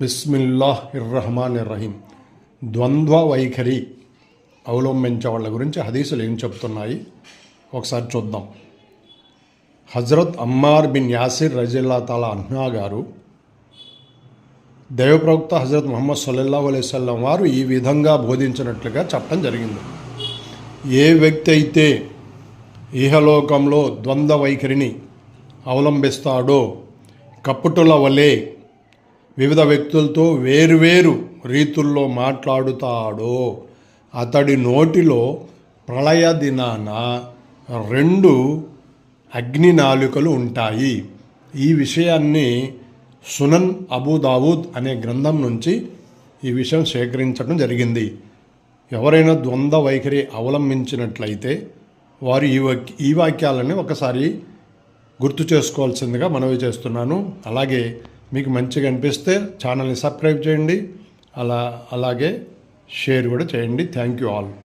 బిస్మిల్లాహ్ ఇర్రహమాన్ ఇర్రహీం ద్వంద్వ వైఖరి అవలంబించే వాళ్ళ గురించి హదీసులు ఏం చెప్తున్నాయి? ఒకసారి చూద్దాం. హజరత్ అమ్మార్ బిన్ యాసిర్ రజిల్లా తాలా అహ్నా గారు దైవప్రవక్త హజరత్ మొహమ్మద్ సల్లల్లాహు అలైవల్లం వారు ఈ విధంగా బోధించినట్లుగా చెప్పడం జరిగింది. ఏ వ్యక్తి అయితే ఇహలోకంలో ద్వంద్వ వైఖరిని అవలంబిస్తాడో కప్పుటుల వలె వివిధ వ్యక్తులతో వేరువేరు రీతుల్లో మాట్లాడుతాడో అతడి నోటిలో ప్రళయ దినాన రెండు అగ్ని నాలుకలు ఉంటాయి. ఈ విషయాన్ని సునన్ అబూదావూద్ అనే గ్రంథం నుంచి ఈ విషయం సేకరించడం జరిగింది. ఎవరైనా ద్వంద్వ వైఖరి అవలంబించినట్లయితే వారు ఈ వాక్ ఈ వాక్యాలని ఒకసారి గుర్తు చేసుకోవాల్సిందిగా మనవి చేస్తున్నాను. అలాగే మీకు మంచిగా అనిపిస్తే ఛానల్ని సబ్స్క్రైబ్ చేయండి. అలా అలాగే షేర్ కూడా చేయండి. Thank you all